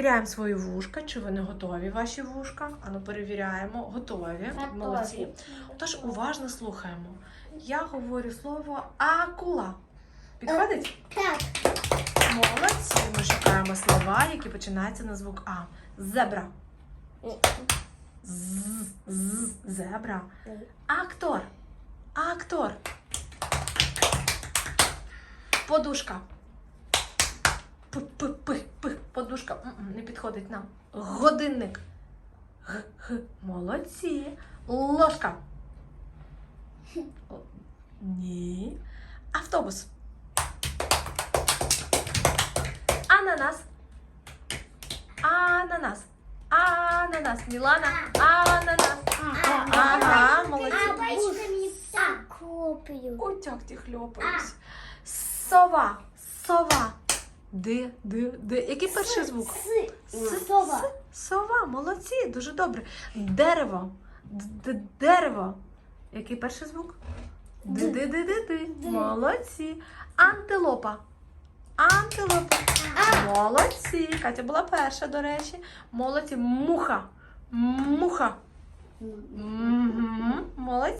Перевіряємо свої вушка, чи вони готові, ваші вушка. Ану, перевіряємо. Готові. Молодці. Тож уважно слухаємо. Я говорю слово акула. Підходить? Так. Молодці. Ми шукаємо слова, які починаються на звук А. Зебра. З, з, зебра. Актор. Актор. Подушка. П, п, п, п, подушка. Не підходить нам. Годинник. Г, г. Молодці. Ложка. Ні. Автобус. Ананас. Ананас. Ананас. Мілана. Ананас. Ага, молодці. А бачите, мені так хлопаю. Ой, як ті хльопаюсь. Сова. Сова. Ди, ди, ди. Який перший звук? С. Сова. Сова, молодці, дуже добре. Дерево. Д- д- Дерево. Який перший звук? Д. Ди-ди-ди-ди-ди. Молодці. Антилопа. Антилопа. Молодці. Катя була перша, до речі. Молодці. Муха. Муха. Мгм. Молодці.